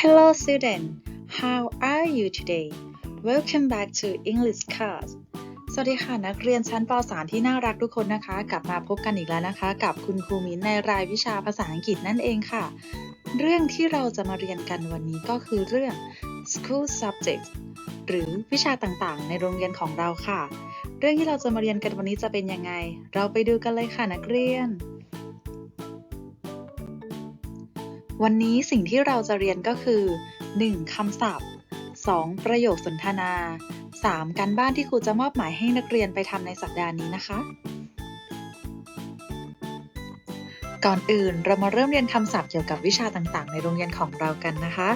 Hello student how are you today welcome back to English class สวัสดีค่ะ นักเรียนชั้นป .3 ที่น่ารักทุกคนนะคะ กลับมาพบกันอีกแล้วนะคะ กับคุณครูมิ้นในรายวิชาภาษาอังกฤษนั่นเองค่ะ เรื่องที่เราจะมาเรียนกันวันนี้ก็คือเรื่อง school subjects หรือวิชาต่างๆ ในโรงเรียนของเราค่ะ เรื่องที่เราจะมาเรียนกันวันนี้จะเป็นยังไง เราไปดูกันเลยค่ะนักเรียน วันนี้สิ่งที่เราจะเรียนก็คือ 1. คำศัพท์ 2. ประโยคสนทนา 3. การบ้านที่ครูจะมอบหมายให้นักเรียนไปทำในสัปดาห์นี้นะคะ ก่อนอื่นเรามาเริ่มเรียนคำศัพท์เกี่ยวกับวิชาต่างๆ ในโรงเรียนของเรากันนะคะ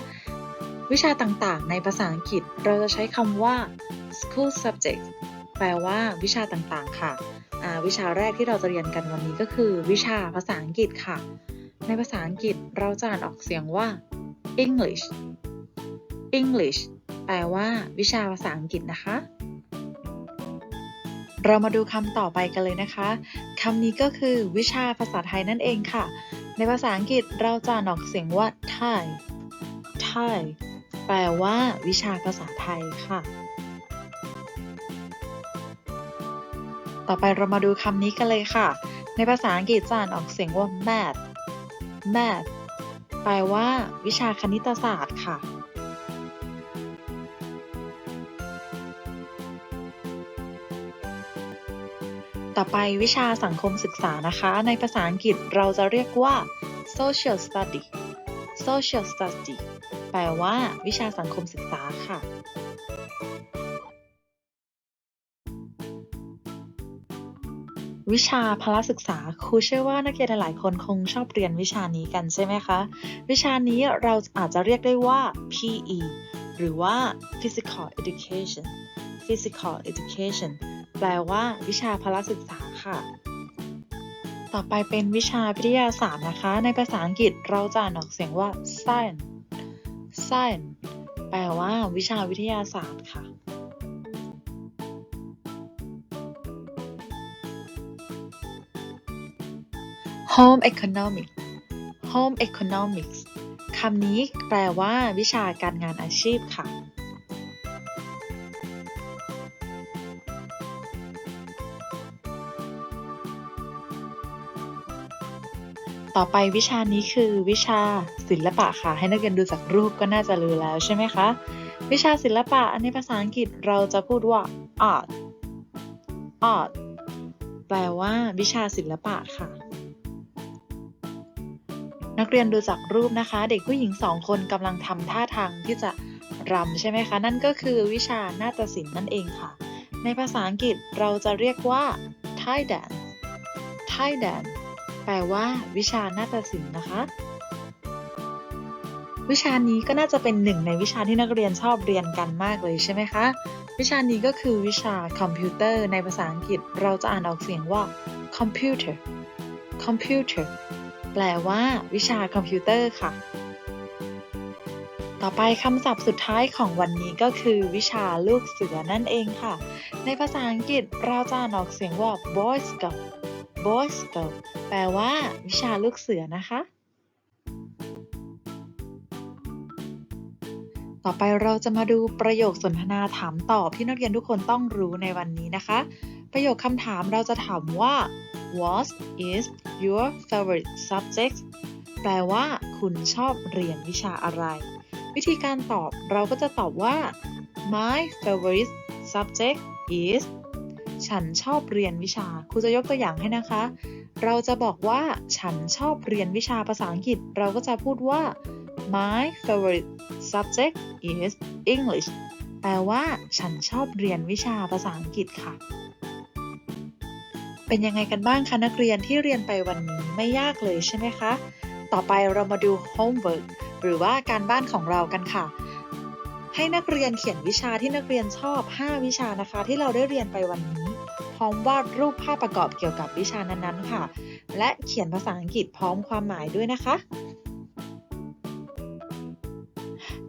วิชาต่างๆ ในภาษาอังกฤษเราจะใช้คำว่า school subject แปลว่าวิชาต่างๆ ค่ะ วิชาแรกที่เราจะเรียนกันวันนี้ก็คือ วิชาภาษาอังกฤษค่ะ ในภาษาอังกฤษเราจะอ่านออกเสียงว่า English English แปลว่า วิชาภาษาอังกฤษนะคะ เรามาดูคำต่อไปกันเลยนะคะคำนี้ก็คือ วิชาภาษาไทยนั่นเองค่ะ ในภาษาอังกฤษเราจะอ่านออกเสียงว่า Thai Thai แปลว่า วิชาภาษาไทยค่ะต่อไปเรามาดูคำนี้กันเลยค่ะ ในภาษาอังกฤษจะอ่านออกเสียงว่า math math แปลว่า วิชาคณิตศาสตร์ค่ะ ต่อไปวิชาสังคมศึกษานะคะ ในภาษาอังกฤษเราจะเรียกว่า social study social study แปลว่า วิชาสังคมศึกษาค่ะ วิชาพละศึกษาครูเชื่อว่านักเรียนหลายคนคงชอบเรียนวิชานี้กันใช่ไหมคะ วิชานี้เราอาจจะเรียกได้ว่า PE หรือว่า Physical Education Physical Education แปลว่าวิชาพละศึกษาค่ะ ต่อไปเป็นวิชาวิทยาศาสตร์นะคะ ในภาษาอังกฤษเราจะออกเสียงว่า science science แปลว่าวิชาวิทยาศาสตร์ค่ะ Home Economics Home Economics คำนี้แปลว่า วิชาการงานอาชีพค่ะ ต่อไปวิชานี้คือวิชาศิลปะค่ะ ให้นักเรียนดูจากรูปก็น่าจะรู้แล้วใช่ไหมคะ วิชาศิลปะในภาษาอังกฤษเราจะพูดว่า art art แปลว่า วิชาศิลปะค่ะ กเรียนดูจากรูปนะคะ เด็กผู้หญิงสองคนกำลังทำท่าทางที่จะรำใช่ไหมคะ นั่นก็คือวิชานาฏศิลป์นั่นเองค่ะ ในภาษาอังกฤษเราจะเรียกว่า Thai dance Thai dance แปลว่า วิชานาฏศิลป์นะคะ วิชานี้ก็น่าจะเป็นหนึ่งในวิชาที่นักเรียนชอบเรียนกันมากเลยใช่ไหมคะ วิชานี้ก็คือวิชาคอมพิวเตอร์ในภาษาอังกฤษ เราจะอ่านออกเสียงว่า computer computer ลว่า วิชาคอมพิวเตอร์ค่ะ ต่อไปคำศัพท์สุดท้ายของวันนี้ก็คือ วิชาลูกเสือนั่นเองค่ะ ในภาษาอังกฤษเราจะอออกเสียงว่า boy scout boy scout แปลว่า วิชาลูกเสือนะคะ ต่อไปเราจะมาดูประโยคสนทนาถามตอบที่นักเรียนทุกคนต้องรู้ในวันนี้นะคะ ประโยคคำถามเราจะถามว่า What is your favorite subject แปลว่า คุณชอบเรียนวิชาอะไร วิธีการตอบเราก็จะตอบว่า My favorite subject is ฉันชอบเรียนวิชา ครูจะยกตัวอย่างให้นะคะ เราจะบอกว่า ฉันชอบเรียนวิชาภาษาอังกฤษ เราก็จะพูดว่า My favorite subject is English แปลว่า ฉันชอบเรียนวิชาภาษาอังกฤษค่ะ เป็นยังไงกันบ้างคะนักเรียนที่เรียนไปวันนี้ไม่ยากเลยใช่ไหมคะ ต่อไปเรามาดู homework หรือว่าการบ้านของเรากันค่ะ ให้นักเรียนเขียนวิชาที่นักเรียนชอบ 5 วิชานะคะ ที่เราได้เรียนไปวันนี้ พร้อมวาดรูปภาพประกอบเกี่ยวกับวิชานั้นๆค่ะ และเขียนภาษาอังกฤษพร้อมความหมายด้วยนะคะ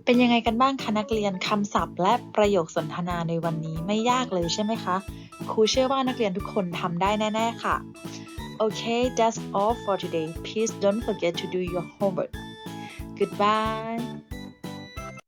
เป็นยังไงกันบ้างคะนักเรียนคำศัพท์ และประโยคสนทนาในวันนี้ไม่ยากเลยใช่ไหมคะ ครูเชื่อว่านักเรียนทุกคนทำได้แน่ ๆ ค่ะ Okay that's all for today please don't forget to do your homework goodbye